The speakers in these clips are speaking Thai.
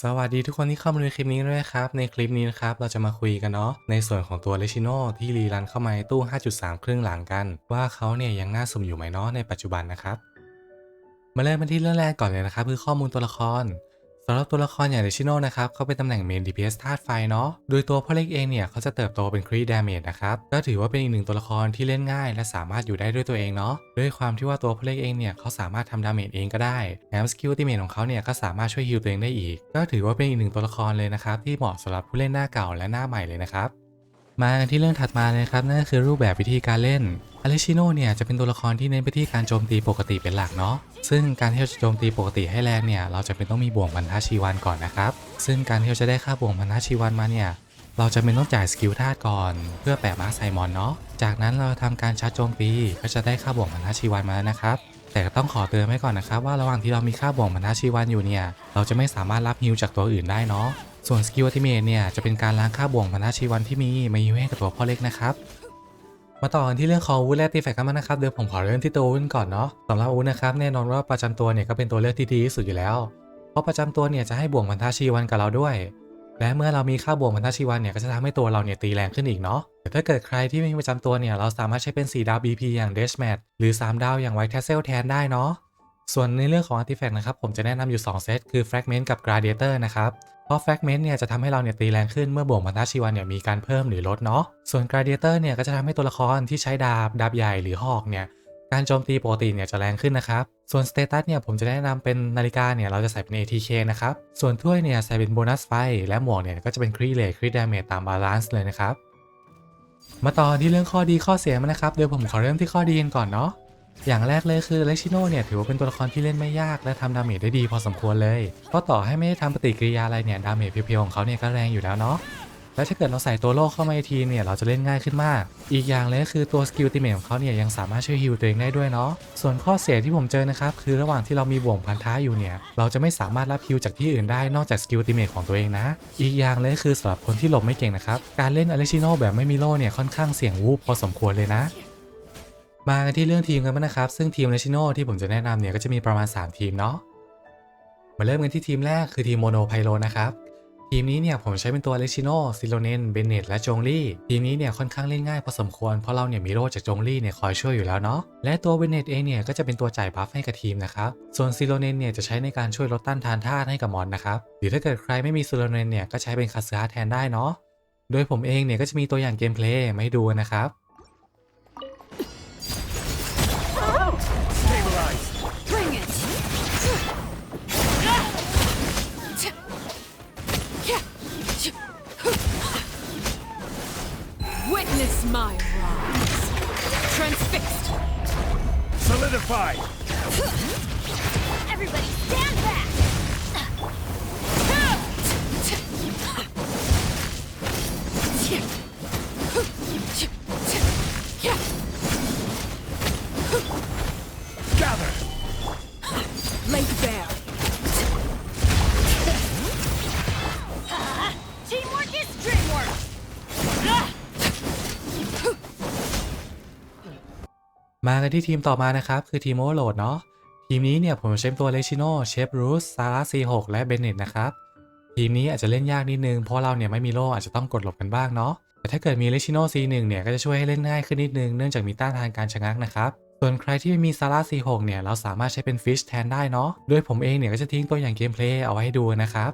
สวัสดีทุกคนที่เข้ามาดูคลิปนี้ด้วยครับ ในคลิปนี้นะครับ เราจะมาคุยกันเนาะในส่วนของตัวเลชิโนที่รีรันเข้ามาในตู้ 5.3 ครึ่งหลังกัน ว่าเขาเนี่ยยังน่าสมอยู่ไหมเนาะในปัจจุบันนะครับ มาเริ่มกันที่เรื่องแรกก่อนเลยนะครับ คือข้อมูลตัวละคร สำหรับตัวละครอย่างเดชิโนนะครับเขาเป็นตำแหน่งเมน DPS ธาตุไฟเนาะ โดยตัวพ่อเล็กเองเนี่ยเขาจะเติบโตเป็นครีดามจนะครับ ก็ถือว่าเป็นอีกหนึ่งตัวละครที่เล่นง่าย และสามารถอยู่ได้ด้วยตัวเองเนาะ ด้วยความที่ว่าตัวพ่อเล็กเองเนี่ยเขาสามารถทำดาเมจเองก็ได้แถมสกิลติเมจของเขาเนี่ยก็สามารถช่วยฮิลตัวเองได้อีก ก็ถือว่าเป็นอีกหนึ่งตัวละครเลยนะครับที่เหมาะสำหรับผู้เล่นหน้าเก่าและหน้าใหม่เลยนะครับ มากันที่เรื่องถัดมาเลยครับนั่นก็คือรูปแบบวิธีการเล่นอเลชิโนเนี่ยจะเป็นตัวละครที่เน้นไปที่การโจมตีปกติเป็นหลักเนาะซึ่งการที่เราจะโจมตีปกติให้แรงเนี่ยเราจะเป็นต้องมีบ่วงพันธชีวันก่อนนะครับซึ่งการที่เราจะได้ค่าบ่วงพันธชีวันมาเนี่ยเราจะเป็นต้องจ่ายสกิลธาตุก่อน เพื่อแปะมาร์คไซมอนเนาะจากนั้นเราทำการชาร์จโจมตีก็จะได้ค่าบ่วงพันธชีวันมาแล้วนะครับแต่ต้องขอเตือนไว้ก่อนนะครับว่าระหว่างที่เรามีค่าบ่วงพันธชีวันอยู่เนี่ยเราจะไม่สามารถรับฮิวจากตัวอื่นได้เนาะ ส่วนสกิลอัติเมทเนี่ยจะเป็นการล้างค่าบ่วงพันธชีวันที่มีมาฮิวให้กับตัวพ่อเล็กนะครับมาต่อกันที่เรื่องของอาวุธและตีแฟกกันบ้านะครับเดี๋ยวผมขอเริ่มที่ตัวอาวุธก่อนเนาะสำหรับอาวุธนะครับแน่นอนว่าประจำตัวเนี่ยก็เป็นตัวเลือกที่ดีที่สุดอยู่แล้ว เพราะประจำตัวเนี่ยจะให้บ่วงพันธชีวันกับเราด้วย และเมื่อเรามีค่าบ่วงพันธชีวันเนี่ยก็จะทำให้ตัวเราเนี่ยตีแรงขึ้นอีกเนาะแต่ถ้าเกิดใครที่ไม่มีประจำตัวเนี่ยเราสามารถใช้เป็น 4 ดาว BP อย่าง d e s h m a t หรือ 3 ดาวอย่าง White Tassel แทนได้เนาะ ส่วนในเรื่องของ Artifact นะครับ ผมจะแนะนำอยู่ 2 เซต คือ Fragment กับ Gladiator นะครับ เพราะ Fragment เนี่ยจะทำให้เราเนี่ยตีแรงขึ้นเมื่อบ่วงพันธชีวันเนี่ยมีการเพิ่มหรือลดเนาะ ส่วน Gladiator เนี่ยก็จะทำให้ตัวละครที่ใช้ดาบ ดาบใหญ่หรือหอกเนี่ยการโจมตีปกติเนี่ยจะแรงขึ้นนะครับ ส่วน Status เนี่ยผมจะแนะนำเป็นนาฬิกาเนี่ยเราจะใส่เป็น ATK นะครับ ส่วนถ้วยเนี่ยใส่เป็นโบนัสไฟ และหมวกเนี่ยก็จะเป็นครีเลทครีดาเมจตามบาลานซ์เลยนะครับ มาต่อที่เรื่องข้อดีข้อเสียมันนะครับ เดี๋ยวผมขอเริ่มที่ข้อดีกันก่อนเนาะ อย่างแรกเลยคือเลชิโนเนี่ยถือว่าเป็นตัวละครที่เล่นไม่ยากและทำดาเมจได้ดีพอสมควรเลย เพราะต่อให้ไม่ได้ทำปฏิกิริยาอะไรเนี่ยดาเมจเพียวๆของเขาเนี่ยก็แรงอยู่แล้วเนาะและถ้าเกิดเราใส่ตัวโลกเข้ามาทีเนี่ยเราจะเล่นง่ายขึ้นมาก อีกอย่างเลยก็คือตัวสกิลติเมทของเขาเนี่ยยังสามารถช่วยฮิลตัวเองได้ด้วยเนาะ ส่วนข้อเสียที่ผมเจอนะครับคือระหว่างที่เรามีบ่วงพันท้าอยู่เนี่ยเราจะไม่สามารถรับฮิลจากที่อื่นได้นอกจากสกิลติเมทของตัวเองนะ อีกอย่างเลยคือสำหรับคนที่หลบไม่เก่งนะครับการเล่นอเลชิโนแบบไม่มีโล่เนี่ยค่อนข้างเสี่ยงวูบพอสมควรเลยนะ มากันที่เรื่องทีมกันบ้างนะครับ ซึ่งทีมเลชิโนที่ผมจะแนะนำเนี่ยก็จะมีประมาณ 3 ทีมเนาะมาเริ่มกันที่ทีมแรกคือทีมโมโนไพโลนะครับ ทีมนี้เนี่ยผมใช้เป็นตัวเลชิโนซิโลเนนเบเนตและจงลี่ ทีมนี้เนี่ยค่อนข้างเล่นง่ายพอสมควรเพราะเราเนี่ยมีโล่จากจงลี่เนี่ยคอยช่วยอยู่แล้วเนาะและตัวเบเนตเองเนี่ยก็จะเป็นตัวจ่ายบัฟให้กับทีมนะครับ ส่วนซิโลเนนเนี่ยจะใช้ในการช่วยลดต้านทานธาตุให้กับมอนนะครับหรือถ้าเกิดใครไม่มีซิโลเนนเนี่ยก็ใช้เป็นคาสซาแทนได้เนาะโดยผมเองเนี่ยก็จะมีตัวอย่างเกมเพลย์มาให้ดูนะครับ Transfixed. Solidified! Everybody stand back! Gather! มากันที่ทีมต่อมานะครับ คือทีมโอเวอร์โหลดเนาะทีมนี้เนี่ยผมใช้ตัวเลชิโนเชฟรูสซาร่าซีหและเบนเนตนะครับ ทีมนี้อาจจะเล่นยากนิดนึงเพราะเราเนี่ยไม่มีโล่อาจจะต้องกดหลบกันบ้างเนาะแต่ถ้าเกิดมีเลชิโน C1 เนี่ยก็จะช่วยให้เล่นง่ายขึ้นนิดนึงเนื่องจากมีต้านทานการชะงักนะครับ ส่วนใครที่ไม่มีซาร่า C6 เนี่ยเราสามารถใช้เป็นฟิชแทนได้เนาะโดยผมเองเนี่ยก็จะทิ้งตัวอย่างเกมเพลย์เอาไว้ให้ดูนะครับ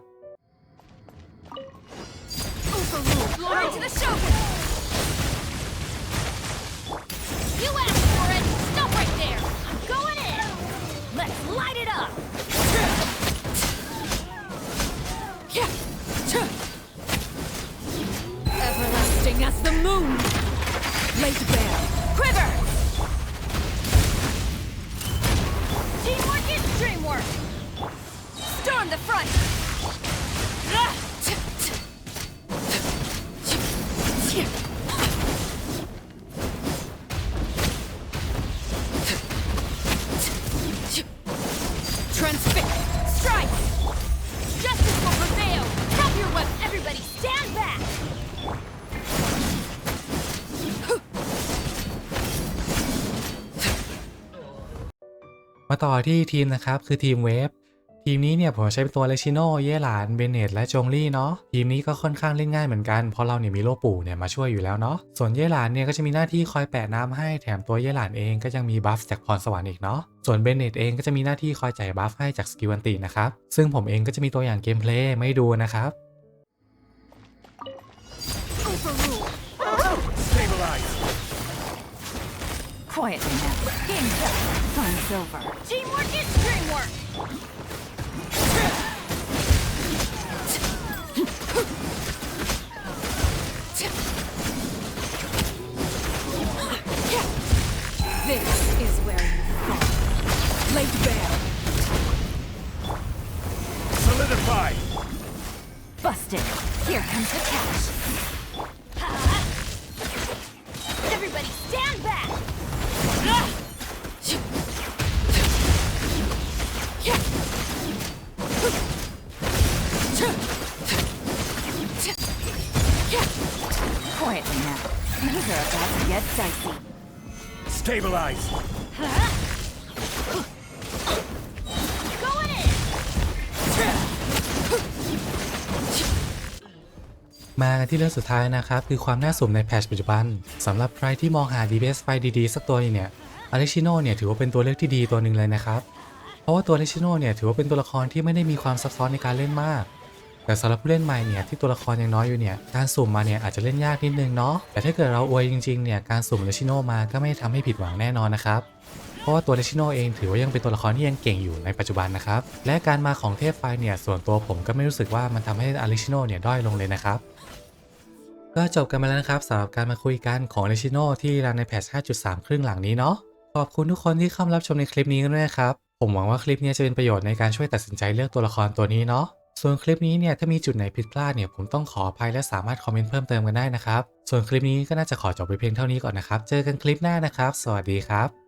moon. Laid bare. Quiver. Teamwork is dreamwork. Storm the front. Transfix! Strike! Justice will prevail! Drop your weapon! Everybody stand back! มาต่อที่ทีมนะครับคือทีมเวฟทีมนี้เนี่ยผมใช้เป็นตัวเลชิโนเยหลานเบเนตและจงลี่เนาะทีมนี้ก็ค่อนข้างเล่นง่ายเหมือนกันเพราะเราเนี่ยมีโลปู่เนี่ยมาช่วยอยู่แล้วเนาะส่วนเยหลานเนี่ยก็จะมีหน้าที่คอยแปะน้ำให้แถมตัวเยหลานเองก็ยังมีบัฟจากพรสวรรค์อีกเนาะส่วนเบเนตเองก็จะมีหน้าที่คอยจ่ายบัฟให้จากสกิลอันตินะครับซึ่งผมเองก็จะมีตัวอย่างเกมเพลย์ไม่ดูนะครับ Quietly now. Game's up. Fun's over. Teamwork is dreamwork. This is where you fall. Laid bare. Solidify. Busted. Here comes the catch. Quietly now. Things are about to get dicey. Stabilize. Going in. มากันที่เรื่องสุดท้ายนะครับ คือความน่าสุ่มในแพทชปัจจุบันสำหรับใครที่มองหา DBS ไฟดีๆ สักตัวหนึงเนี่ยอเลชิโนเนี่ยถือว่าเป็นตัวเลือกที่ดีตัวหนึ่งเลยนะครับ เพราะว่าตัวอเลชิโนเนี่ยถือว่าเป็นตัวละครที่ไม่ได้มีความซับซ้อนในการเล่นมาก แต่สำหรับผู้เล่นใหม่เนี่ยที่ตัวละครยังน้อยอยู่เนี่ยการสุ่มมาเนี่ยอาจจะเล่นยากนิดนึงเนาะแต่ถ้าเกิดเราอวยจริงๆเนี่ยการสุ่มเลชิโนมาก็ไม่ทำให้ผิดหวังแน่นอนนะครับเพราะว่าตัวเลชิโนเองถือว่ายังเป็นตัวละครที่ยังเก่งอยู่ในปัจจุบันนะครับและการมาของเทพไฟเนี่ยส่วนตัวผมก็ไม่รู้สึกว่ามันทำให้อเลชิโนเนี่ยด้อยลงเลยนะครับก็จบกันมาแล้วนะครับสำหรับการมาคุยกันของเลชิโนที่รันในแพทช5.3 ครึ่งหลังนี้เนาะขอบคุณทุกคนที่เข้ารับชมในคลิปนี้กันด้วยนะครับผมหวังว่าคลิปนี้จะเป็นประโยชน์ในการช่วยตัดสินใจเลือกตัวละครตัวนี้เนาะ ส่วนคลิปนี้เนี่ยถ้ามีจุดไหนผิดพลาดเนี่ยผมต้องขออภัยและสามารถคอมเมนต์เพิ่มเติมกันได้นะครับ ส่วนคลิปนี้ก็น่าจะขอจบไปเพียงเท่านี้ก่อนนะครับ เจอกันคลิปหน้านะครับ สวัสดีครับ